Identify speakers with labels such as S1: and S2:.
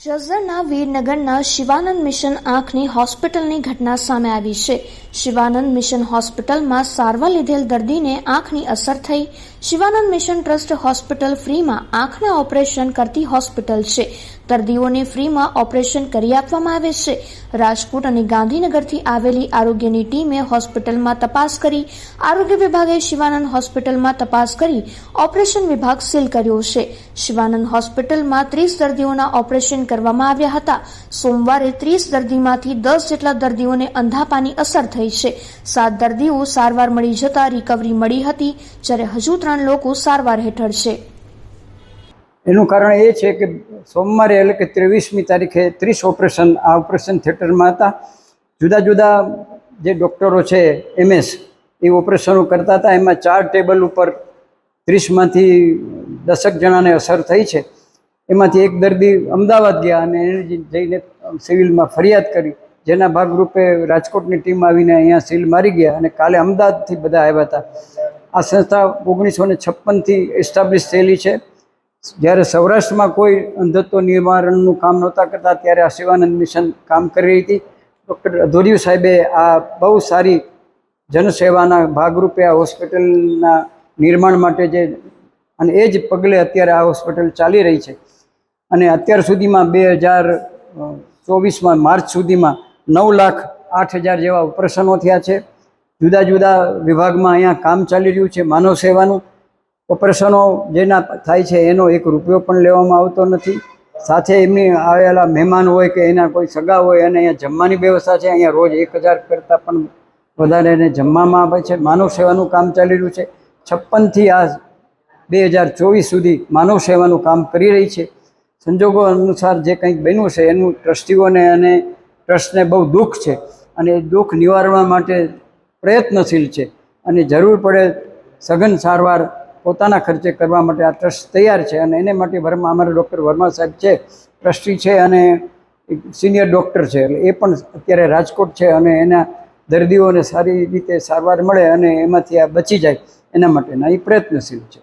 S1: જસદણના વીરનગરના Shivanand mission આંખની હોસ્પિટલની ઘટના સામે આવી છે. શિવાનંદ મિશન હોસ્પિટલમાં સારવાર લીધેલ દર્દીને આંખની અસર થઈ. શિવાનંદ મિશન ટ્રસ્ટ હોસ્પિટલ ફ્રીમાં આંખના ઓપરેશન કરતી હોસ્પિટલ છે. દર્દીઓને ફ્રીમાં ઓપરેશન કરી આપવામાં આવે છે. રાજકોટ અને ગાંધીનગરથી આવેલી આરોગ્યની ટીમે હોસ્પિટલમાં તપાસ કરી. આરોગ્ય વિભાગે શિવાનંદ હોસ્પિટલમાં તપાસ કરી ઓપરેશન વિભાગ સીલ કર્યો છે. શિવાનંદ હોસ્પિટલમાં ત્રીસ દર્દીઓના ઓપરેશન કરવામાં આવ્યા હતા. સોમવારે ત્રીસ દર્દીમાંથી દસ જેટલા દર્દીઓને અંધાપાની અસર થઈ. છે. સાત દર્દીઓ સારવાર મળી જતા રિકવરી મળી હતી, જ્યારે હજુ ત્રણ લોકો સારવાર હેઠળ છે.
S2: એનું કારણ એ છે કે સોમવારે એટલે કે ત્રેવીસમી તારીખે ત્રીસ ઓપરેશન, આ ઓપરેશન થિયેટરમાં હતા. જુદા જુદા જે ડૉક્ટરો છે, એમએસ, એ ઓપરેશનો કરતા હતા. એમાં ચાર ટેબલ ઉપર ત્રીસમાંથી દસક જણાને અસર થઈ છે. એમાંથી એક દર્દી અમદાવાદ ગયા અને એને જઈને સિવિલમાં ફરિયાદ કરી. જેના ભાગરૂપે રાજકોટની ટીમ આવીને અહીંયા સીલ મારી ગયા અને કાલે અમદાવાદથી બધા આવ્યા હતા. આ સંસ્થા ઓગણીસો ને છપ્પનથી એસ્ટાબ્લિશ થયેલી છે. જ્યારે સૌરાષ્ટ્રમાં કોઈ અંધત્વ નિવારણનું કામ નહોતા કરતા ત્યારે આ શિવાનંદ મિશન કામ કરી રહી હતી. ડૉક્ટર અધોરિયુ સાહેબે આ બહુ સારી જનસેવાના ભાગરૂપે આ હોસ્પિટલના નિર્માણ માટે જે અને એ જ પગલે અત્યારે આ હોસ્પિટલ ચાલી રહી છે. અને અત્યાર સુધીમાં બે હજાર ચોવીસમાં માર્ચ સુધીમાં નવ લાખ આઠ હજાર જેવા ઓપરેશનો થયા છે. જુદા જુદા વિભાગમાં અહીંયા કામ ચાલી રહ્યું છે માનવ સેવાનું. ઓપરેશનો જેના થાય છે એનો એક રૂપિયો પણ લેવામાં આવતો નથી. સાથે એમની આવેલા મહેમાન હોય કે એના કોઈ સગા હોય અને અહીંયા જમવાની વ્યવસ્થા છે. અહીંયા રોજ એક હજાર કરતાં પણ વધારે એને જમવામાં આવે છે. માનવ સેવાનું કામ ચાલી રહ્યું છે. છપ્પનથી આ બે હજાર ચોવીસ સુધી માનવ સેવાનું કામ કરી રહી છે. સંજોગો અનુસાર જે કંઈક બન્યું છે એનું ટ્રસ્ટીઓને અને ટ્રસ્ટને બહુ દુઃખ છે અને એ દુઃખ નિવારવા માટે પ્રયત્નશીલ છે. અને જરૂર પડે સઘન સારવાર પોતાના ખર્ચે કરવા માટે આ ટ્રસ્ટ તૈયાર છે અને એને માટે વર્મા અમારા ડૉક્ટર વર્મા સાહેબ છે, ટ્રસ્ટી છે અને સિનિયર ડૉક્ટર છે. એટલે એ પણ અત્યારે રાજકોટ છે અને એના દર્દીઓને સારી રીતે સારવાર મળે અને એમાંથી આ બચી જાય એના માટેના એ પ્રયત્નશીલ છે.